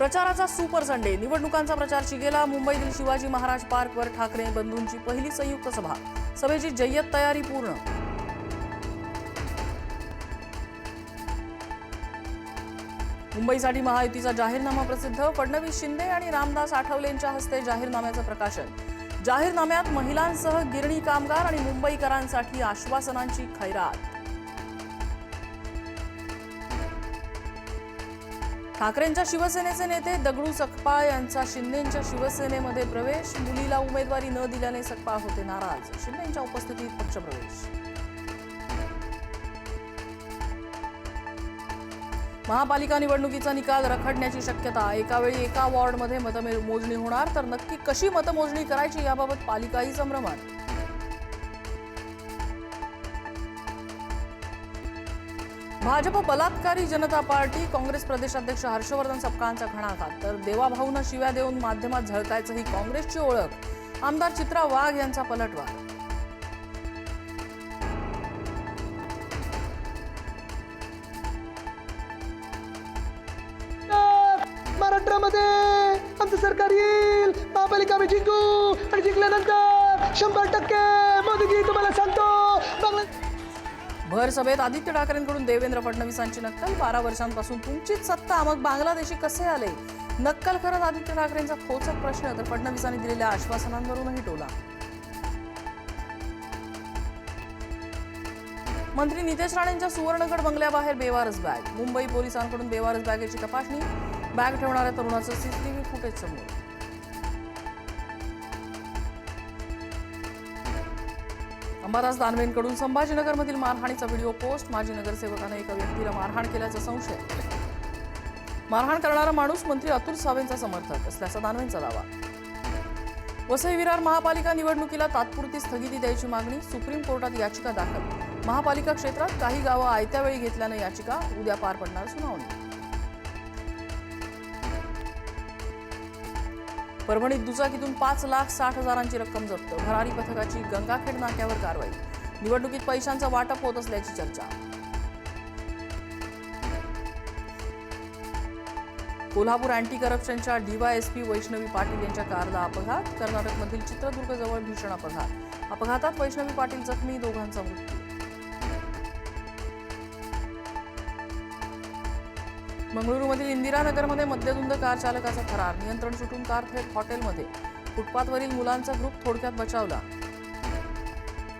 प्रचाराचा super Sunday. निवडणुकांचा प्रचार शिगेला मुंबईतील शिवाजी महाराज पार्कवर ठाकरे बंधूंची पहिली संयुक्त सभा. सभेची जय्यत तयारी पूर्ण. मुंबईसाठी महायुतीचा जाहीरनामा प्रसिद्ध. फडणवीस शिंदे आणि रामदास आठवलेंच्या हस्ते जाहीरनाम्याचं प्रकाशन. जाहीरनाम्यात महिलांसह गिरणी कामगार आणि मुंबईकरांसाठी आश्वासनांची खैरात. ठाकरेंच्या शिवसेनेचे नेते दगडू सकपाळ यांचा शिंदेंच्या शिवसेनेमध्ये प्रवेश. मुलीला उमेदवारी न दिल्याने सकपाळ होते नाराज. शिंदेंच्या उपस्थितीत पक्षप्रवेश. महापालिका निवडणुकीचा निकाल रखडण्याची शक्यता. एकावेळी एका वॉर्डमध्ये मतमोजणी होणार तर नक्की कशी मतमोजणी करायची याबाबत पालिकाही संभ्रमात. भाजप बलात्कारी जनता पार्टी काँग्रेस प्रदेशाध्यक्ष हर्षवर्धन सपकांचा घणाघात तर देवाभाऊंना शिव्या देऊन माध्यमात झळकायचं ही काँग्रेसची ओळख. आमदार चित्रा वाघ यांचा पलटवार. महाराष्ट्रामध्ये आमचं सरकार येईल. महापालिका आम्ही जिंकू आणि जिंकल्यानंतर शंभर टक्के मोदीजी तुम्हाला सांगतो बांगला भर सभेत आदित्य ठाकरेंकडून देवेंद्र फडणवीसांची नक्कल. बारा वर्षांपासून तुमचीच सत्ता मग बांगलादेशी कसे आले? नक्कल करत आदित्य ठाकरेंचा खोचक प्रश्न तर फडणवीसांनी दिलेल्या आश्वासनांवरूनही टोला. मंत्री नितेश राणेंच्या सुवर्णगड बंगल्याबाहेर बेवारस बॅग. मुंबई पोलिसांकडून बेवारस बॅगेची तपासणी. बॅग ठेवणाऱ्या तरुणाचं सीसीटीव्ही फुटेज समोर. अंबादास दानवेंकडून संभाजीनगरमधील मारहाणीचा व्हिडिओ पोस्ट माजी नगरसेवकाने एका व्यक्तीला मारहाण केल्याचा संशय. मारहाण करणारा माणूस मंत्री अतुल सावेंचा समर्थक असल्याचा दानवेंचा दावा. वसई विरार महापालिका निवडणुकीला तात्पुरती स्थगिती द्यायची मागणी सुप्रीम कोर्टात याचिका दाखल. महापालिका क्षेत्रात काही गावं आयत्या वेळी घेतल्यानं याचिका उद्या पार पडणार सुनावणी. परभणीत दुचाकीतून पाच लाख साठ हजारांची रक्कम जप्त. भरारी पथकाची गंगाखेड नाक्यावर कारवाई. निवडणुकीत पैशांचं वाटप होत असल्याची चर्चा. कोल्हापूर अँटी करप्शनच्या डीवायएसपी वैष्णवी पाटील यांच्या कारला अपघात. कर्नाटकमधील चित्रदुर्गजवळ भीषण अपघात. अपघातात वैष्णवी पाटील जखमी दोघांचा मृत्यू. मंगळुरूमधील इंदिरानगरमध्ये मद्यधुंद कार चालकाचा फरार. नियंत्रण सुटून कार थेट हॉटेलमध्ये. फुटपाथवरील मुलांचा ग्रुप थोडक्यात बचावला.